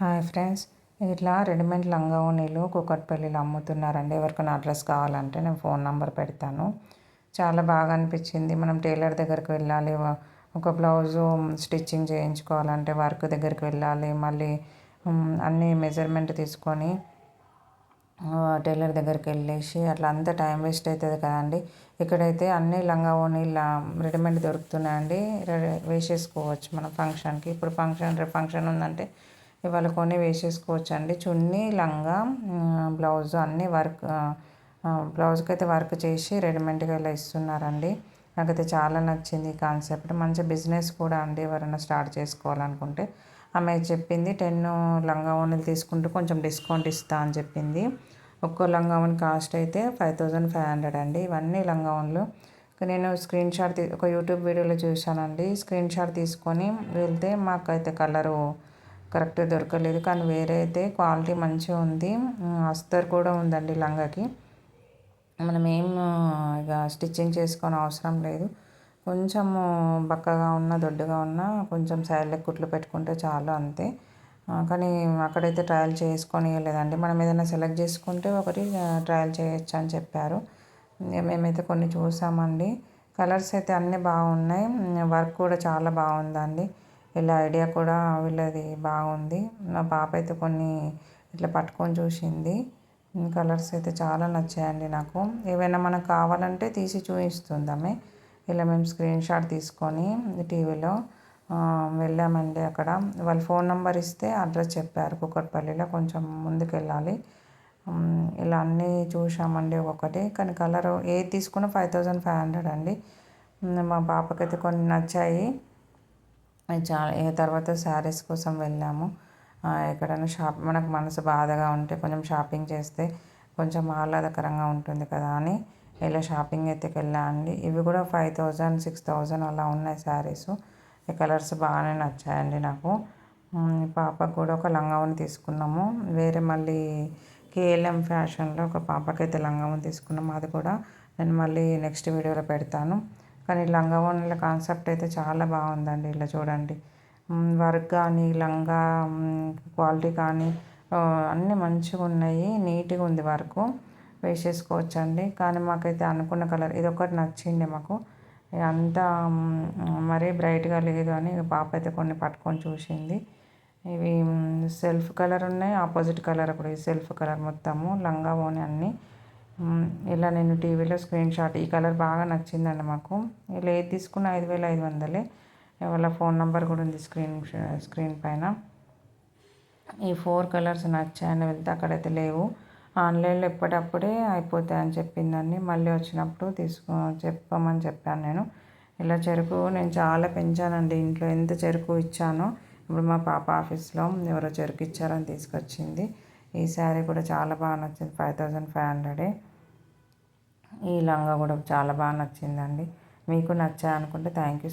Hi friends. ఇట్లా readymade లంగా ఓణీలు కూకట్పల్లిలో అమ్ముతున్నారండి. ఎవరికైనా అడ్రస్ కావాలంటే నేను ఫోన్ నెంబర్ పెడతాను. చాలా బాగా అనిపించింది. మనం టైలర్ దగ్గరికి వెళ్ళాలి. ఒక బ్లౌజు స్టిచ్చింగ్ చేయించుకోవాలంటే వర్క్ దగ్గరికి వెళ్ళాలి. మళ్ళీ అన్నీ మెజర్మెంట్ తీసుకొని టైలర్ దగ్గరికి వెళ్ళేసి అట్లా అంత టైం వేస్ట్ అవుతుంది కదండి. ఇక్కడైతే అన్ని లంగా ఓణీల రెడీమేడ్ దొరుకుతున్నాయండి. వేసేసుకోవచ్చు మన ఫంక్షన్కి. ఇప్పుడు ఫంక్షన్ రేపు ఫంక్షన్ ఉందంటే ఇవాళ కొని వేసేసుకోవచ్చు అండి చున్నీ లంగా బ్లౌజ్ అన్నీ వర్క్ బ్లౌజ్కి అయితే వర్క్ చేసి రెడీమేడ్గా ఇలా ఇస్తున్నారండి. నాకైతే చాలా నచ్చింది ఈ కాన్సెప్ట్. మంచి బిజినెస్ కూడా అండి ఎవరైనా స్టార్ట్ చేసుకోవాలనుకుంటే. ఆమె చెప్పింది టెన్ లంగా ఓన్లు తీసుకుంటూ కొంచెం డిస్కౌంట్ ఇస్తా అని చెప్పింది. ఒక్కో లంగా ఓన్ కాస్ట్ అయితే ఫైవ్ థౌజండ్ ఫైవ్ హండ్రెడ్ అండి. ఇవన్నీ లంగా ఓన్లు నేను స్క్రీన్ షాట్ ఒక యూట్యూబ్ వీడియోలో చూశానండి. స్క్రీన్ షాట్ తీసుకొని వెళ్తే మాకైతే కలరు కరెక్ట్గా దొరకలేదు. కానీ వేరే అయితే క్వాలిటీ మంచిగా ఉంది. అస్తర్ కూడా ఉందండి లంగాకి. మనం ఏం ఇక స్టిచ్చింగ్ చేసుకొని అవసరం లేదు. కొంచెము బక్కగా ఉన్న దొడ్డుగా ఉన్న కొంచెం సైడ్లకు కుట్లు పెట్టుకుంటే చాలు అంతే. కానీ అక్కడైతే ట్రయల్ చేసుకొని లేదండి మనం ఏదైనా సెలెక్ట్ చేసుకుంటే ఒకటి ట్రయల్ చేయొచ్చు అని చెప్పారు. మేమైతే కొన్ని చూసామండి. కలర్స్ అయితే అన్నీ బాగున్నాయి. వర్క్ కూడా చాలా బాగుందండి. వీళ్ళ ఐడియా కూడా వీళ్ళది బాగుంది. నా పాప అయితే కొన్ని ఇట్లా పట్టుకొని చూసింది. కలర్స్ అయితే చాలా నచ్చాయండి నాకు. ఏవైనా మనకు కావాలంటే తీసి చూపిస్తుంది ఆమె ఇలా మేము స్క్రీన్ షాట్ తీసుకొని టీవీలో వెళ్ళామండి అక్కడ. వాళ్ళ ఫోన్ నెంబర్ ఇస్తే అడ్రస్ చెప్పారు. కుక్కట్పల్లిలో కొంచెం ముందుకెళ్ళాలి. ఇలా అన్నీ చూసామండి ఒక్కొక్కటి కానీ కలర్ ఏది తీసుకున్నా ఫైవ్ థౌజండ్ ఫైవ్ హండ్రెడ్ అండి. మా పాపకైతే కొన్ని నచ్చాయి. చాలా తర్వాత శారీస్ కోసం వెళ్ళాము. ఎక్కడైనా షాప్ మనకు మనసు బాధగా ఉంటే కొంచెం షాపింగ్ చేస్తే కొంచెం ఆహ్లాదకరంగా ఉంటుంది కదా అని ఇలా షాపింగ్ అయితే వెళ్ళాండి ఇవి కూడా ఫైవ్ థౌజండ్ సిక్స్ థౌజండ్ అలా ఉన్నాయి శారీస్. ఈ కలర్స్ బాగానే నచ్చాయండి నాకు. పాపకు కూడా ఒక లంగావని తీసుకున్నాము. వేరే మళ్ళీ కేఎల్ఎం ఫ్యాషన్లో ఒక పాపకైతే లంగావుని తీసుకున్నాము. అది కూడా నేను మళ్ళీ నెక్స్ట్ వీడియోలో పెడతాను. కానీ లంగా ఓణీల కాన్సెప్ట్ అయితే చాలా బాగుందండి ఇలా చూడండి. వర్క్ కానీ లంగా క్వాలిటీ కానీ అన్నీ మంచిగా ఉన్నాయి. నీట్గా ఉంది వర్క్. వేసేసుకోవచ్చండి. కానీ మాకైతే అనుకున్న కలర్ ఇది ఒకటి నచ్చింది మాకు. అంతా మరీ బ్రైట్గా లేదు అని పాప అయితే కొన్ని పట్టుకొని చూసింది. ఇవి సెల్ఫ్ కలర్ ఉన్నాయి ఆపోజిట్ కలర్ కూడా సెల్ఫ్ కలర్ మొత్తము లంగా ఓని అన్నీ. ఇలా నేను టీవీలో స్క్రీన్ షాట్ ఈ కలర్ బాగా నచ్చిందండి మాకు. ఇలా ఏది తీసుకున్న ఐదు వేల ఐదు వందలే. వాళ్ళ ఫోన్ నెంబర్ కూడా ఉంది స్క్రీన్ స్క్రీన్ పైన. ఈ ఫోర్ కలర్స్ నచ్చాయని వెళ్తే అక్కడైతే లేవు. ఆన్లైన్లో ఎప్పటికప్పుడే అయిపోతాయని చెప్పిందండి. మళ్ళీ వచ్చినప్పుడు తీసుకో చెప్పమని చెప్పాను నేను. ఇలా చెరుకు నేను చాలా పెంచానండి ఇంట్లో. ఎంత చెరుకు ఇచ్చానో. ఇప్పుడు మా పాప ఆఫీస్లో ఎవరో చెరుకు ఇచ్చారని తీసుకొచ్చింది. ఈ శారీ కూడా చాలా బాగా నచ్చింది. ఫైవ్ థౌజండ్ ఫైవ్ హండ్రెడే. ఈ లంగా కూడా చాలా బాగా నచ్చిందండి. మీకు నచ్చా అనుకుంటే థ్యాంక్ యూ